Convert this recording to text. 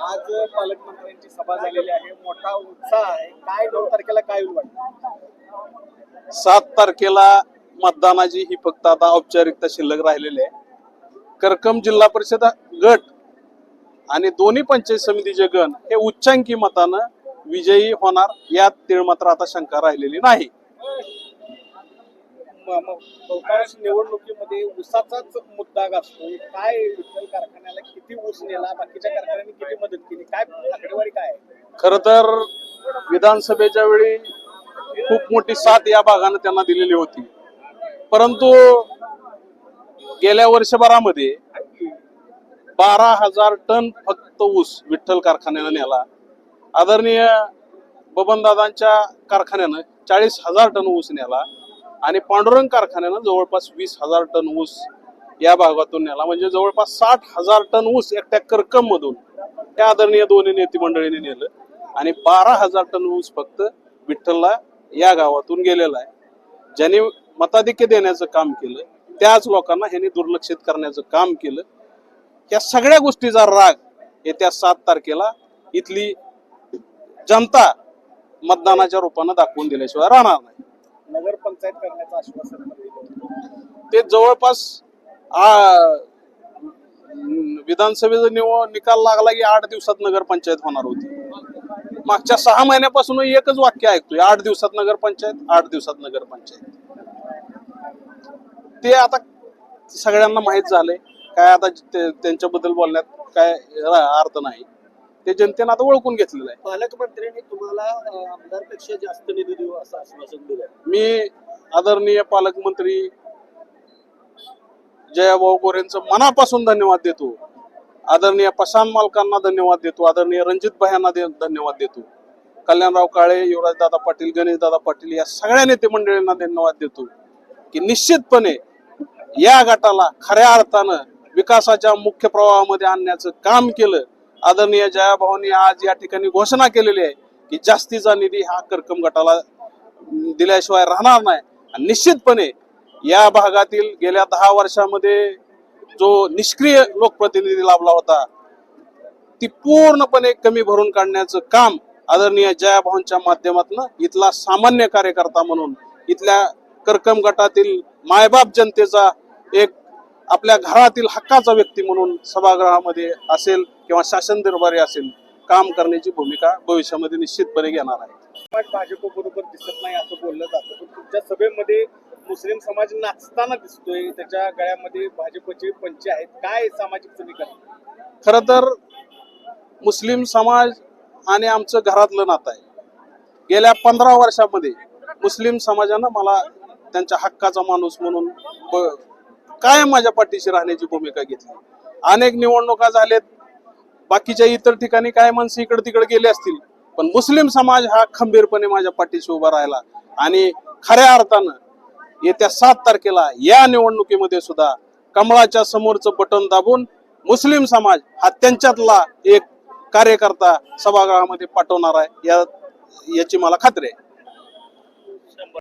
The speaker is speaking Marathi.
आज पालकमंत्र्यांची सभा झालेली आहे. मोठा उत्साह आहे. काय नऊ तारखेला काय होईल सात तारखेला मतदानाची ही फक्त आता औपचारिकता शिल्लक राहिलेली आहे. करकम जिल्हा परिषद गट आणि दोन्ही पंचायत समितीचे गण हे उच्चांकी मतानं विजयी होणार यात तीळ मात्र आता शंका राहिलेली नाही. बहुतांश निवडणुकीमध्ये ऊसाचाच मुद्दा असतो. काय विठ्ठल कारखान्याला किती ऊस नेला बाकीच्या कारखान्यांनी किती मदत केली काय आकडेवारी काय खर तर विधानसभेच्या वेळी खूप मोठी साथ या भागानं त्यांना दिलेली होती. परंतु गेल्या वर्षभरामध्ये बारा हजार टन फक्त ऊस विठ्ठल कारखान्यानं नेला. आदरणीय बबनदादांच्या कारखान्यानं चाळीस हजार टन ऊस नेला. आणि पांडुरंग कारखान्यानं जवळपास वीस हजार टन ऊस या भागातून नेला. म्हणजे जवळपास साठ हजार टन ऊस एकट्या करकम मधून त्या आदरणीय दोन्ही नेते मंडळीने नेलं. आणि बारा हजार टन ऊस फक्त विठ्ठलला या गावातून गेलेला आहे. ज्यांनी मताधिक्य देण्याचं काम केलं त्याच लोकांना ह्यांनी दुर्लक्षित करण्याचं काम केलं. या सगळ्या गोष्टीचा राग येत्या सात तारखेला इथली जनता मतदानाच्या रूपानं दाखवून दिल्याशिवाय राहणार नाही. पंचायत करण्याचं आश्वासन ते जवळपास विधानसभेचा निव निकाल लागला की आठ दिवसात नगरपंचायत होणार होती. मागच्या सहा महिन्यापासून एकच वाक्य ऐकतोय आठ दिवसात नगरपंचायत आठ दिवसात नगरपंचायत. ते आता सगळ्यांना माहीत झालंय काय आता त्यांच्याबद्दल बोलण्यात काय अर्थ नाही. ते जनतेनं आता ओळखून घेतलेलं आहे. पालकमंत्र्यांनी तुम्हाला आमदारपेक्षा जास्त निधी देऊ असं आश्वासन दिलं मी आदरणीय पालकमंत्री जयाभाऊ गोरेंचं मनापासून धन्यवाद देतो. आदरणीय पशान मालकांना धन्यवाद देतो. आदरणीय रणजित भायांना धन्यवाद देतो. कल्याणराव काळे युवराज दादा पाटील गणेश दादा पाटील या सगळ्या नेते मंडळींना धन्यवाद देतो. की निश्चितपणे या गटाला खऱ्या अर्थानं विकासाच्या मुख्य प्रवाहामध्ये आणण्याचं काम केलं. आदरणीय जयाभाऊनी आज या ठिकाणी घोषणा केलेली आहे की जास्तीचा निधी हा कर्कम गटाला दिल्याशिवाय राहणार नाही. आणि निश्चितपणे या भागातील गेल्या दहा वर्षामध्ये जो निष्क्रिय लोकप्रतिनिधी लाभला होता ती पूर्णपणे कमी भरून काढण्याचं काम आदरणीय जयाभाऊंच्या माध्यमातून इथला सामान्य कार्यकर्ता म्हणून इथल्या कर्कम गटातील मायबाप जनतेचा एक आपल्या घरातील हक्काचा व्यक्ती म्हणून सभागृहामध्ये असेल किंवा शासन दरबारी असेल काम करण्याची भूमिका भविष्यामध्ये निश्चितपणे घेणार आहे. समाज भाजपबरोबर दिसत नाही असं बोललं जातं. पण तुमच्या सभेमध्ये मुस्लिम समाज नाचताना दिसतोय. त्याच्या गळ्यामध्ये भाजपचे पंचे आहेत. काय सामाजिक समीकरण? खर तर मुस्लिम समाज आणि आमचं घरातलं नातं आहे. गेल्या पंधरा वर्षामध्ये मुस्लिम समाजानं मला त्यांच्या हक्काचा माणूस म्हणून कायम माझ्या पाठीशी राहण्याची भूमिका घेतली. अनेक निवडणुका झाल्यात बाकीच्या इतर ठिकाणी काय माणसं इकडे तिकडे गेले असतील पण मुस्लिम समाज हा खंबीरपणे माझ्या पाठीशी उभा राहिला. आणि खऱ्या अर्थानं येत्या सात तारखेला या निवडणुकीमध्ये सुद्धा कमळाच्या समोरचं बटन दाबून मुस्लिम समाज हा त्यांच्यातला एक कार्यकर्ता सभागृहामध्ये पाठवणार आहे या याची मला खात्री आहे.